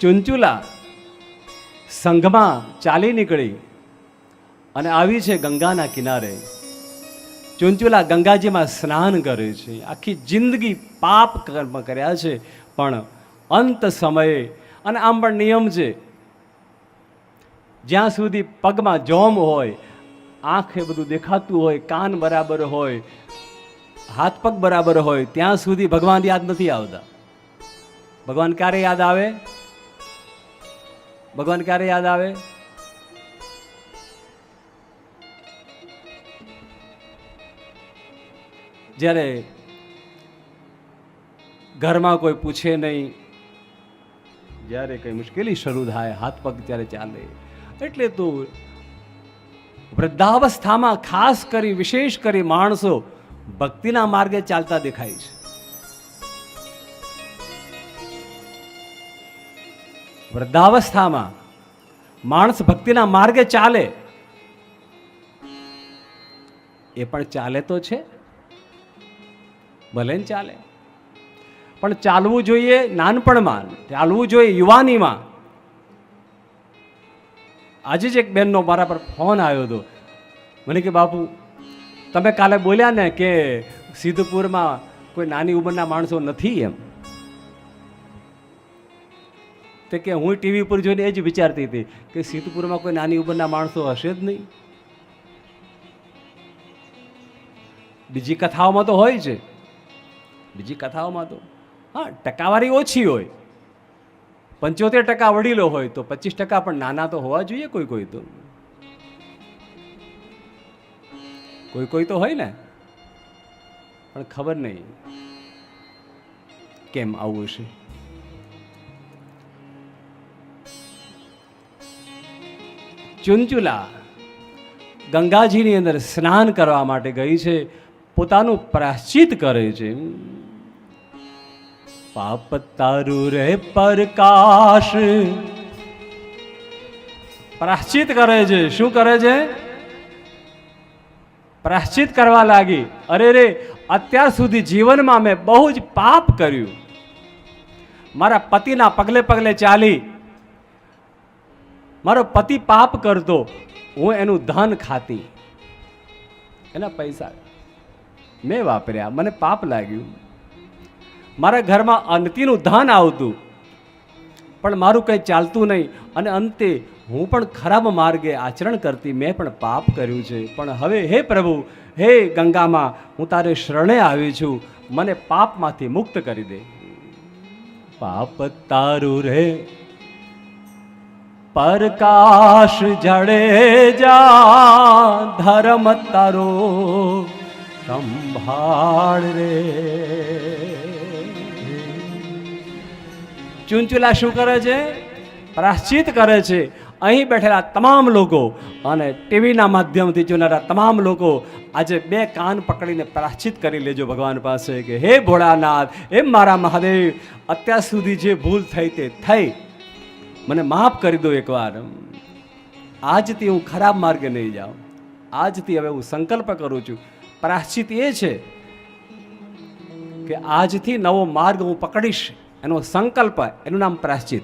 ચુંચુલા સંઘમાં ચાલી નીકળી અને આવી છે ગંગાના કિનારે. ચુંચુલા ગંગાજીમાં સ્નાન કરે છે. આખી જિંદગી પાપ કર્મ કર્યા છે, પણ અંત સમયે, અને આમ પણ નિયમ છે, જ્યાં સુધી પગમાં જોમ હોય, આંખે બધું દેખાતું હોય, કાન બરાબર હોય, હાથ પગ બરાબર હોય, ત્યાં સુધી ભગવાન યાદ નથી આવતા. ભગવાન ક્યારે યાદ આવે? ભગવાન ક્યારે યાદ આવે? જ્યારે ઘરમાં કોઈ પૂછે નહીં, જ્યારે કંઈ મુશ્કેલી શરૂ થાય, હાથ પગ ત્યારે ચાલે. એટલે તો વૃદ્ધાવસ્થામાં ખાસ કરી, વિશેષ કરી માણસો ભક્તિના માર્ગે ચાલતા દેખાય છે. વૃદ્ધાવસ્થામાં માણસ ભક્તિના માર્ગે ચાલે, એ પણ ચાલે તો છે. ભલે ને ચાલે. પણ ચાલવું જોઈએ નાનપણમાં, ચાલવું જોઈએ યુવાનીમાં. આજે જ એક બેનનો મારા પર ફોન આવ્યો હતો. મને કે, બાપુ, તમે કાલે બોલ્યા ને કે સિદ્ધપુરમાં કોઈ નાની ઉંમરના માણસો નથી એમ. તે કે હું ટીવી પર જોઈને એ જ વિચારતી હતી કે સિદ્ધપુરમાં કોઈ નાની ઉંમરના માણસો હશે જ નહીં. બીજી કથાઓમાં તો હોય છે. બીજી કથાઓમાં તો, હા, ટકાવારી ઓછી હોય. પંચોતેર ટકા વડીલો હોય તો પચીસ ટકા પણ નાના તો હોવા જોઈએ કોઈ કોઈ તો. કોઈ કોઈ તો હોય ને. પણ ખબર નહીં. કેમ આવું છે ચુંચુલા ગંગાજીની અંદર સ્નાન કરવા માટે ગઈ છે, પોતાનું પ્રાશ્ચિત કરે છે. પાપ તારું રે પ્રકાશ. પ્રાશ્ચિત કરે છે. શું કરે છે? પ્રાશ્ચિત કરવા લાગી. અરે રે, અત્યાર સુધી જીવનમાં મેં બહુ જ પાપ કર્યું. મારા પતિના પગલે પગલે ચાલી મારો પતિ પાપ કરતો, હું એનું ધન ખાતી. એના પૈસા મેં વાપર્યા, મને પાપ લાગ્યું. મારા ઘરમાં અંતિનું ધન આવતું, પણ મારું કંઈ ચાલતું નહીં. અને અંતે હું પણ ખરાબ માર્ગે આચરણ કરતી, મેં પણ પાપ કર્યું છે. પણ હવે હે પ્રભુ, હે ગંગામાં, હું તારે શરણે આવી છું. મને પાપમાંથી મુક્ત કરી દે. પાપ તારું રે પ્રકાશ જડે જા ધર્મ તારો સંભાળ રે. ચુંચુલા શું કરે છે? પ્રાશ્ચિત કરે છે. અહીં બેઠેલા તમામ લોકો અને ટીવીના માધ્યમથી જોનારા તમામ લોકો આજે બે કાન પકડીને પ્રાશ્ચિત કરી લેજો ભગવાન પાસે કે, હે ભોળાનાથ, હે મારા મહાદેવ, અત્યાર સુધી જે ભૂલ થઈ તે થઈ. મને માફ કરી દો એકવાર. આજથી હું ખરાબ માર્ગે નહીં જાઉં. આજથી હવે હું સંકલ્પ કરું છું. પ્રાશ્ચિત એ છે કે આજથી નવો માર્ગ હું પકડીશ. એનો સંકલ્પ, એનું નામ પ્રાશ્ચિત